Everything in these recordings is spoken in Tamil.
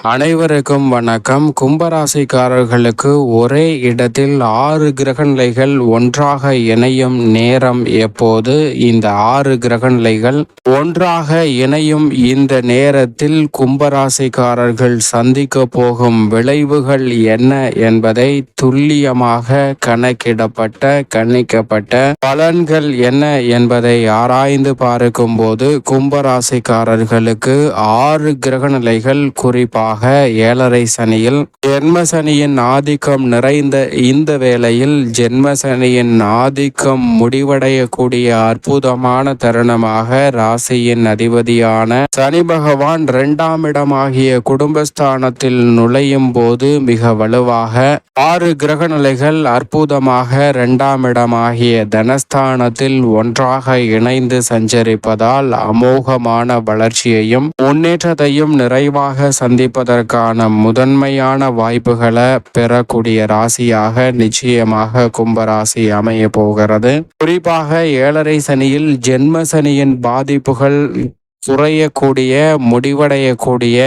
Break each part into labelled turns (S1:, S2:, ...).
S1: அனைவருக்கும் வணக்கம். கும்பராசிக்காரர்களுக்கு ஒரே இடத்தில் ஆறு கிரகநிலைகள் ஒன்றாக இணையும் நேரம் எப்போது? இந்த ஆறு கிரகநிலைகள் ஒன்றாக இணையும் இந்த நேரத்தில் கும்பராசிக்காரர்கள் சந்திக்க போகும் விளைவுகள் என்ன என்பதை துல்லியமாக கணக்கிடப்பட்ட கணிக்கப்பட்ட பலன்கள் என்ன என்பதை ஆராய்ந்து பார்க்கும்போது கும்பராசிக்காரர்களுக்கு ஆறு கிரகநிலைகள் குறிப்பாக காரணமாக ஏழரை சனியில். ஜென்மசனியின் ஆதிக்கம் நிறைந்த இந்த வேளையில் ஜென்ம சனியின் ஆதிக்கம் முடிவடையக்கூடிய அற்புதமான தருணமாக ராசியின் அதிபதியான சனி பகவான் இரண்டாம் இடமாகிய குடும்பஸ்தானத்தில் நுழையும் போது மிக வலுவாக ஆறு கிரக நிலைகள் அற்புதமாக இரண்டாம் இடமாகிய தனஸ்தானத்தில் ஒன்றாக இணைந்து சஞ்சரிப்பதால் அமோகமான வளர்ச்சியையும் முன்னேற்றத்தையும் நிறைவாக சந்திப்ப சந்திப்பதற்கான முதன்மையான வாய்ப்புகளை பெறக்கூடிய ராசியாக நிச்சயமாக கும்பராசி அமைய போகிறது. குறிப்பாக ஏழரை சனியில் ஜென்ம சனியின் பாதிப்புகள் குறையக்கூடிய முடிவடையக்கூடிய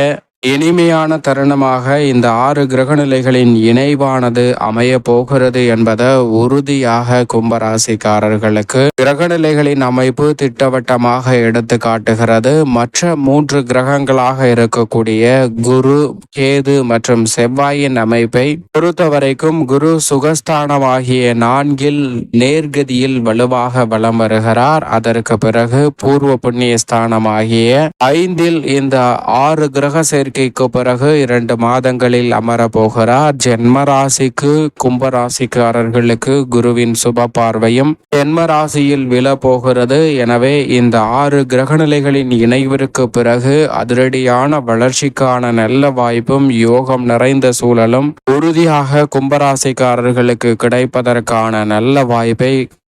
S1: இனிமையான தருணமாக இந்த ஆறு கிரகநிலைகளின் இணைவானது அமைய போகிறது என்பதை உறுதியாக கும்பராசிக்காரர்களுக்கு கிரகநிலைகளின் அமைப்பு திட்டவட்டமாக எடுத்து காட்டுகிறது. மற்ற மூன்று கிரகங்களாக இருக்கக்கூடிய குரு கேது மற்றும் செவ்வாயின் அமைப்பை பொறுத்தவரைக்கும் குரு சுகஸ்தானமாகிய நான்கில் நேர்கதியில் வலுவாக வலம் வருகிறார். அதற்கு பிறகு பூர்வ புண்ணிய ஸ்தானமாகிய ஐந்தில் இந்த ஆறு கிரக சேர்க்கை சேர்க்கைக்கு பிறகு இரண்டு மாதங்களில் அமர போகிறார் ஜென்ம ராசிக்கு கும்பராசிக்காரர்களுக்கு குருவின் சுப பார்வையும் ஜென்ம ராசியில் விழ போகிறது எனவே இந்த ஆறு கிரகநிலைகளின் இணைவிற்கு பிறகு அதிரடியான வளர்ச்சிக்கான நல்ல வாய்ப்பும் யோகம் நிறைந்த சூழலும் உறுதியாக கும்பராசிக்காரர்களுக்கு கிடைப்பதற்கான நல்ல வாய்ப்பை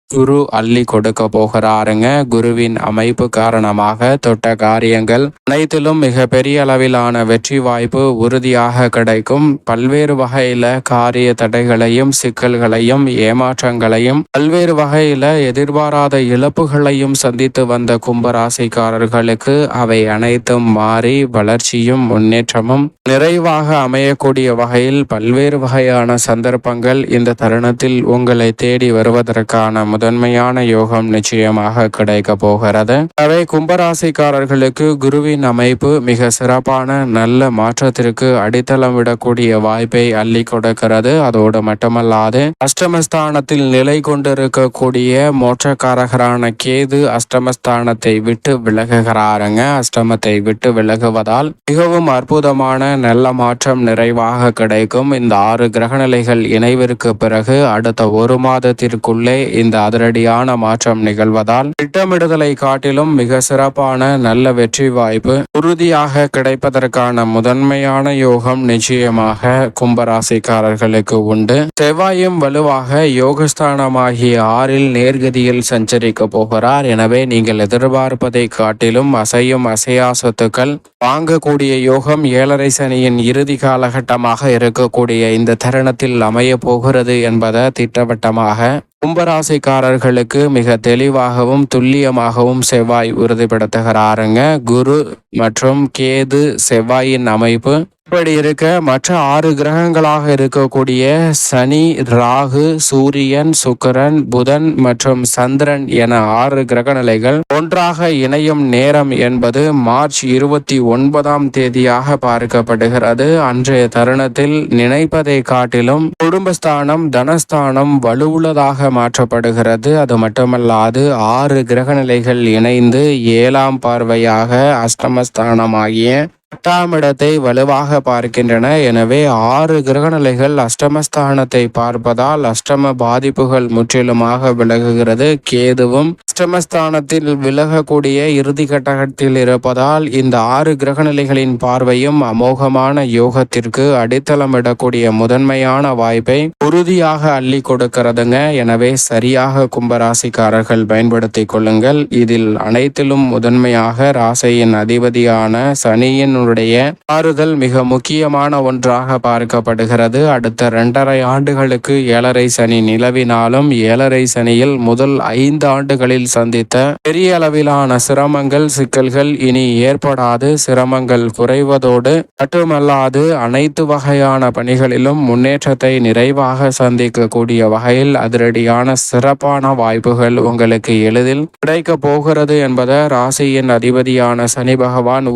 S1: குரு அள்ளி கொடுக்க போகிறாருங்க. குருவின் அமைப்பு காரணமாக தொட்ட காரியங்கள் அனைத்திலும் மிக பெரிய அளவிலான வெற்றி வாய்ப்பு உறுதியாக கிடைக்கும். பல்வேறு வகையில காரிய தடைகளையும் சிக்கல்களையும் ஏமாற்றங்களையும் பல்வேறு வகையில எதிர்பாராத இழப்புகளையும் சந்தித்து வந்த கும்பராசிக்காரர்களுக்கு அவை அனைத்தும் மாறி வளர்ச்சியும் முன்னேற்றமும் நிறைவாக அமையக்கூடிய வகையில் பல்வேறு வகையான சந்தர்ப்பங்கள் இந்த தருணத்தில் உங்களை தேடி வருவதற்கான முதன்மையான யோகம் நிச்சயமாக கிடைக்க போகிறது. அவை கும்பராசிக்காரர்களுக்கு குருவின் அமைப்பு மிக சிறப்பான நல்ல மாற்றத்திற்கு அடித்தளம் விடக்கூடிய வாய்ப்பை அள்ளி கொடுக்கிறது. அதோடு மட்டுமல்லாது அஷ்டமஸ்தானத்தில் நிலை கொண்டிருக்கக்கூடிய மோட்சக்காரகரான கேது அஷ்டமஸ்தானத்தை விட்டு விலகுகிறாருங்க. அஷ்டமத்தை விட்டு விலகுவதால் மிகவும் அற்புதமான நல்ல மாற்றம் நிறைவாக கிடைக்கும். இந்த ஆறு கிரகநிலைகள் இணைவிற்கு பிறகு அடுத்த ஒரு மாதத்திற்குள்ளே இந்த அதிரடியான மாற்றம் நிகழ்வதால் திட்டமிடுதலை காட்டிலும் மிக சிறப்பான நல்ல வெற்றி வாய்ப்பு உறுதியாக கிடைப்பதற்கான முதன்மையான யோகம் நிச்சயமாக கும்பராசிக்காரர்களுக்கு உண்டு. செவ்வாயும் வலுவாக யோகஸ்தானமாகிய ஆறில் நேர்கதியில் சஞ்சரிக்க போகிறார். எனவே நீங்கள் எதிர்பார்ப்பதை காட்டிலும் அசையும் அசையா சொத்துக்கள் வாங்கக்கூடிய யோகம் ஏழரை சனியின் இறுதி காலகட்டமாக இருக்கக்கூடிய இந்த தருணத்தில் அமைய போகிறது என்பதை திட்டவட்டமாக கும்பராசிக்காரர்களுக்கு மிக தெளிவாகவும் துல்லியமாகவும் செவ்வாய் உறுதிப்படுத்துகிறாருங்க. குரு மற்றும் கேது செவ்வாயின் அமைப்பு. இப்படி இருக்க மற்ற ஆறு கிரகங்களாக இருக்கக்கூடிய சனி ராகு சூரியன் சுக்கரன் புதன் மற்றும் சந்திரன் என ஆறு கிரக நிலைகள் ஒன்றாக இணையும் நேரம் என்பது மார்ச் இருபத்தி ஒன்பதாம் தேதியாக பார்க்கப்படுகிறது. அன்றைய தருணத்தில் நினைப்பதை காட்டிலும் குடும்பஸ்தானம் தனஸ்தானம் வலுவுள்ளதாக மாற்றப்படுகிறது. அது மட்டுமல்லாது ஆறு கிரக நிலைகள் இணைந்து ஏழாம் பார்வையாக அஷ்டமஸ்தானமாகிய பத்தாம் இடத்தை வலுவாக பார்க்கின்றன. எனவே ஆறு கிரகநிலைகள் அஷ்டமஸ்தானத்தை பார்ப்பதால் அஷ்டம பாதிப்புகள் முற்றிலுமாக விலகுகிறது. கேதுவும் அஷ்டமஸ்தானத்தில் விலகக்கூடிய இறுதி கட்டகத்தில் இருப்பதால் இந்த ஆறு கிரகநிலைகளின் பார்வையும் அமோகமான யோகத்திற்கு அடித்தளமிடக்கூடிய முதன்மையான வாய்ப்பை உறுதியாக அள்ளி கொடுக்கிறதுங்க. எனவே சரியாக கும்பராசிக்காரர்கள் பயன்படுத்திக் கொள்ளுங்கள். இதில் அனைத்திலும் முதன்மையாக ராசையின் அதிபதியான சனியின் மனிதனுடைய மாறுதல் மிக முக்கியமான ஒன்றாக பார்க்கப்படுகிறது. அடுத்த இரண்டரை ஆண்டுகளுக்கு ஏழரை சனி நிலவினாலும் ஏழரை சனியில் முதல் ஐந்து ஆண்டுகளில் சந்தித்த பெரிய அளவிலான சிரமங்கள் சிக்கல்கள் இனி ஏற்படாது. சிரமங்கள் குறைவதோடு மட்டுமல்லாது அனைத்து வகையான பணிகளிலும் முன்னேற்றத்தை நிறைவாக சந்திக்கக்கூடிய வகையில் அதிரடியான சிறப்பான வாய்ப்புகள் உங்களுக்கு எளிதில் கிடைக்க போகிறது என்பதை ராசியின் அதிபதியான சனி பகவான்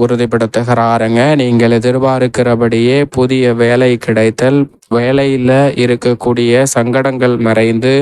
S1: பாருங்க. நீங்கள் எதிர்பார்க்கிறபடியே புதிய வேலை கிடைத்தல் வேலையில் இருக்கக்கூடிய சங்கடங்கள் மறைந்து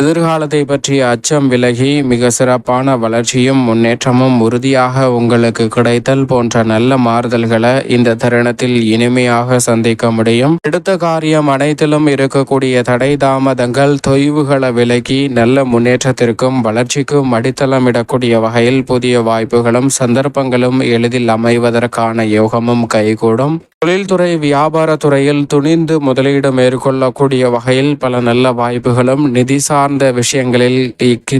S1: எதிர்காலத்தை பற்றிய அச்சம் விலகி மிக சிறப்பான வளர்ச்சியும் முன்னேற்றமும் உறுதியாக உங்களுக்கு கிடைத்தல் போன்ற நல்ல மாறுதல்களை இந்த தருணத்தில் இனிமையாக சந்திக்க முடியும். எடுத்த காரியம் அனைத்திலும் இருக்கக்கூடிய தடை தாமதங்கள் தொய்வுகளை விலகி நல்ல முன்னேற்றத்திற்கும் வளர்ச்சிக்கும் அடித்தளமிடக்கூடிய வகையில் புதிய வாய்ப்புகளும் சந்தர்ப்பங்களும் எளிதில் அமைவதற்கான யோகமும் கைகூடும். தொழில்துறை வியாபாரத்துறையில் துணிந்து முதலீடு மேற்கொள்ளக்கூடிய வகையில் பல நல்ல வாய்ப்புகளும் நிதிசார் சார்ந்த விஷயங்களில்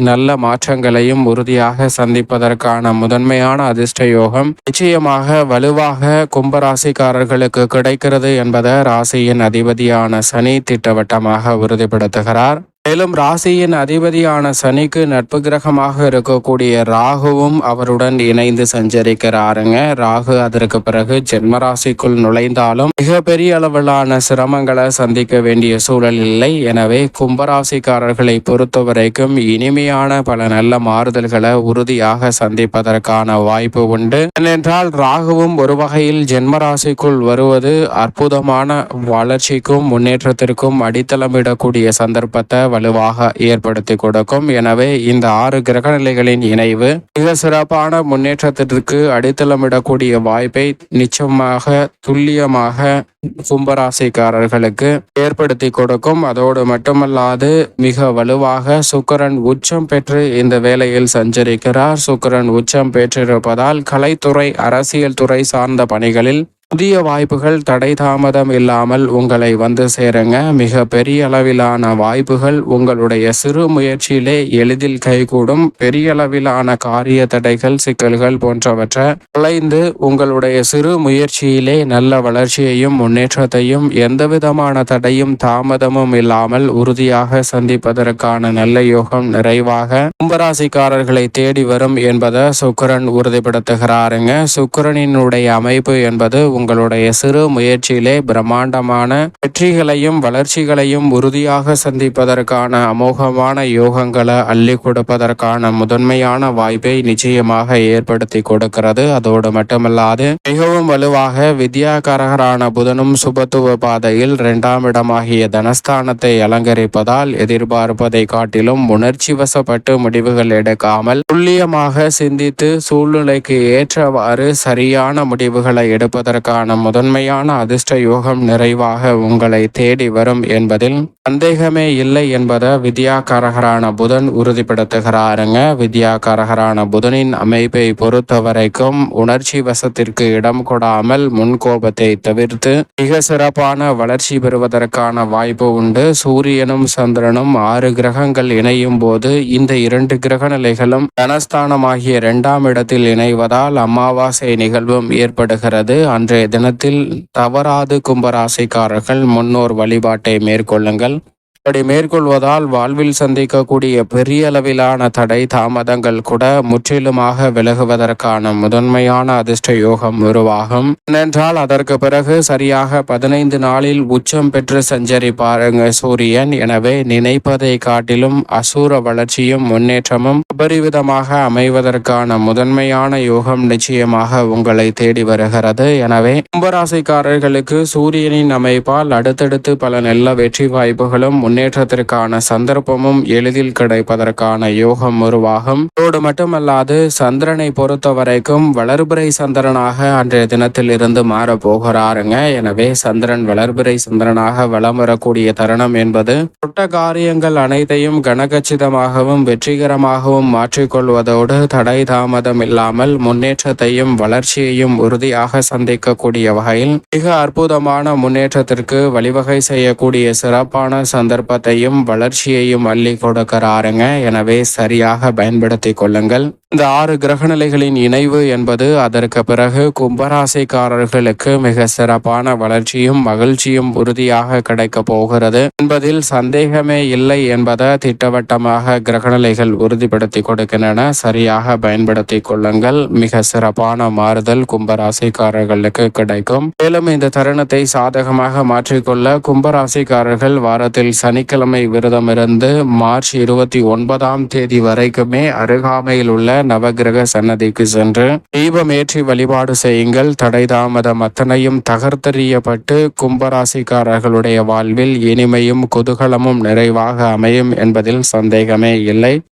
S1: நல்ல மாற்றங்களையும் உறுதியாக சந்திப்பதற்கான முதன்மையான அதிர்ஷ்ட யோகம் நிச்சயமாக வலுவாக கும்பராசிக்காரர்களுக்கு கிடைக்கிறது என்பதை ராசியின் அதிபதியான சனி திட்டவட்டமாக உறுதிப்படுத்துகிறார். மேலும் ராசியின் அதிபதியான சனிக்கு நட்பு கிரகமாக இருக்கக்கூடிய ராகுவும் அவருடன் இணைந்து சஞ்சரிக்கிறாருங்க. ராகு அதற்கு பிறகு ஜென்மராசிக்குள் நுழைந்தாலும் மிகப்பெரிய அளவிலான சிரமங்களை சந்திக்க வேண்டிய சூழல் இல்லை. எனவே கும்பராசிக்காரர்களை பொறுத்த வரைக்கும் இனிமையான பல நல்ல மாறுதல்களை உறுதியாக சந்திப்பதற்கான வாய்ப்பு உண்டு. ஏனென்றால் ராகுவும் ஒரு வகையில் ஜென்ம ராசிக்குள் வருவது அற்புதமான வளர்ச்சிக்கும் முன்னேற்றத்திற்கும் அடித்தளமிடக்கூடிய சந்தர்ப்பத்தை வலுவாக ஏற்படுத்தி கொடுக்கும். எனவே இந்த ஆறு கிரக நிலைகளின் இணைவு மிக சிறப்பான முன்னேற்றத்திற்கு அடித்தளமிடக்கூடிய வாய்ப்பை நிச்சயமாக துல்லியமாக கும்பராசிக்காரர்களுக்கு ஏற்படுத்தி கொடுக்கும். அதோடு மட்டுமல்லாது மிக வலுவாக சுக்கரன் உச்சம் பெற்று இந்த வேலையில் சஞ்சரிக்கிறார். சுக்கரன் உச்சம் பெற்றிருப்பதால் கலைத்துறை அரசியல் துறை சார்ந்த பணிகளில் புதிய வாய்ப்புகள் தடை தாமதம் இல்லாமல் உங்களை வந்து சேருங்க. மிக பெரிய அளவிலான வாய்ப்புகள் உங்களுடைய சிறு முயற்சியிலே எளிதில் கைகூடும். பெரிய அளவிலான காரிய தடைகள் சிக்கல்கள் போன்றவற்றை குலைந்து உங்களுடைய சிறு முயற்சியிலே நல்ல வளர்ச்சியையும் முன்னேற்றத்தையும் எந்தவிதமான தடையும் தாமதமும் இல்லாமல் உறுதியாக சந்திப்பதற்கான நல்ல யோகம் நிறைவாக கும்பராசிக்காரர்களை தேடி வரும் என்பதை சுக்கரன் உறுதிப்படுத்துகிறாருங்க. சுக்கரனினுடைய அமைப்பு என்பது உங்களுடைய சிறு முயற்சியிலே பிரம்மாண்டமான வெற்றிகளையும் வளர்ச்சிகளையும் உறுதியாக சந்திப்பதற்கான அமோகமான யோகங்களை அள்ளி கொடுப்பதற்கான முதன்மையான வாய்ப்பை நிச்சயமாக ஏற்படுத்தி கொடுக்கிறது. அதோடு மட்டுமல்லாது மிகவும் வலுவாக வித்யாகரகரான புதனும் சுபத்துவ பாதையில் இரண்டாம் இடமாகிய தனஸ்தானத்தை அலங்கரிப்பதால் எதிர்பார்ப்பதை காட்டிலும் உணர்ச்சி வசப்பட்டு முடிவுகள் எடுக்காமல் துல்லியமாக சிந்தித்து சூழ்நிலைக்கு ஏற்றவாறு சரியான முடிவுகளை எடுப்பதற்கு அதற்கான முதன்மையான அதிர்ஷ்ட யோகம் நிறைவாக உங்களை தேடி வரும் என்பதில் சந்தேகமே இல்லை என்பதை வித்யாகாரகரான புதன் உறுதிப்படுத்துகிறாருங்க. வித்யாகாரகரான புதனின் அமைப்பை பொறுத்த வரைக்கும் உணர்ச்சி வசத்திற்கு இடம் கொடாமல் முன்கோபத்தை தவிர்த்து மிக சிறப்பான வளர்ச்சி பெறுவதற்கான வாய்ப்பு உண்டு. சூரியனும் சந்திரனும் ஆறு கிரகங்கள் இணையும் போது இந்த இரண்டு கிரக நிலைகளும் தனஸ்தானமாகிய இரண்டாம் இடத்தில் இணைவதால் அமாவாசை நிகழ்வும் ஏற்படுகிறது. அன்று இன்றைய தினத்தில் தவறாது கும்பராசிக்காரர்கள் முன்னோர் வழிபாட்டை மேற்கொள்ளுங்கள். அப்படி மேற்கொள்வதால் வாழ்வில் சந்திக்கக்கூடிய பெரிய அளவிலான தடை தாமதங்கள் கூட முற்றிலுமாக விலகுவதற்கான முதன்மையான அதிர்ஷ்ட யோகம் உருவாகும். ஏனென்றால் அதற்கு பிறகு சரியாக பதினைந்து நாளில் உச்சம் பெற்று சஞ்சரிப்பாருங்க சூரியன். எனவே நினைப்பதை காட்டிலும் அசூர வளர்ச்சியும் முன்னேற்றமும் அபரிவிதமாக அமைவதற்கான முதன்மையான யோகம் நிச்சயமாக உங்களை தேடி வருகிறது. எனவே கும்பராசிக்காரர்களுக்கு சூரியனின் அமைப்பால் அடுத்தடுத்து பல நல்ல வெற்றி வாய்ப்புகளும் முன்னேற்றத்திற்கான சந்தர்ப்பமும் எளிதில் கிடைப்பதற்கான யோகம் உருவாகும் அதோடு மட்டுமல்லாது சந்திரனை பொறுத்த வரைக்கும் வளர்பிறை சந்திரனாக அன்றைய தினத்தில் இருந்து மாற போகிறாருங்க. எனவே சந்திரன் வளர்பிறை சந்திரனாக வளம் வரக்கூடிய தருணம் என்பது தொட்ட காரியங்கள் அனைத்தையும் கனகச்சிதமாகவும் வெற்றிகரமாகவும் மாற்றிக்கொள்வதோடு தடை தாமதம் இல்லாமல் முன்னேற்றத்தையும் வளர்ச்சியையும் உறுதியாக சந்திக்கக்கூடிய வகையில் மிக அற்புதமான முன்னேற்றத்திற்கு வழிவகை செய்யக்கூடிய சிறப்பான சந்தர்ப்பம் விருப்பத்தையும் வளர்ச்சியையும் அள்ளி கொடுக்கிறாருங்க. எனவே சரியாக பயன்படுத்தி கொள்ளுங்கள். இந்த ஆறு கிரகநிலைகளின் இணைவு என்பது அதற்கு பிறகு கும்பராசிக்காரர்களுக்கு மிக சிறப்பான வளர்ச்சியும் மகிழ்ச்சியும் உறுதியாக கிடைக்கப் போகிறது. என்பதில் சந்தேகமே இல்லை என்பதை திட்டவட்டமாக கிரகநிலைகள் உறுதிப்படுத்தி கொடுக்கின்றன. சரியாக பயன்படுத்தி கொள்ளுங்கள். மிக சிறப்பான மாறுதல் கும்பராசிக்காரர்களுக்கு கிடைக்கும். மேலும் இந்த தருணத்தை சாதகமாக மாற்றிக்கொள்ள கும்பராசிக்காரர்கள் வாரத்தில் சனிக்கிழமை விரதமிருந்து மார்ச் இருபத்தி ஒன்பதாம் தேதி வரைக்குமே அருகாமையில் உள்ள நவகிரக சன்னதிக்கு சென்று தீபமேற்றி வழிபாடு செய்யுங்கள். தடை தாமதம் அத்தனையும் தகர்த்தெறியப்பட்டு கும்பராசிக்காரர்களுடைய வாழ்வில் இனிமையும் குதூகலமும் நிறைவாக அமையும் என்பதில் சந்தேகமே இல்லை.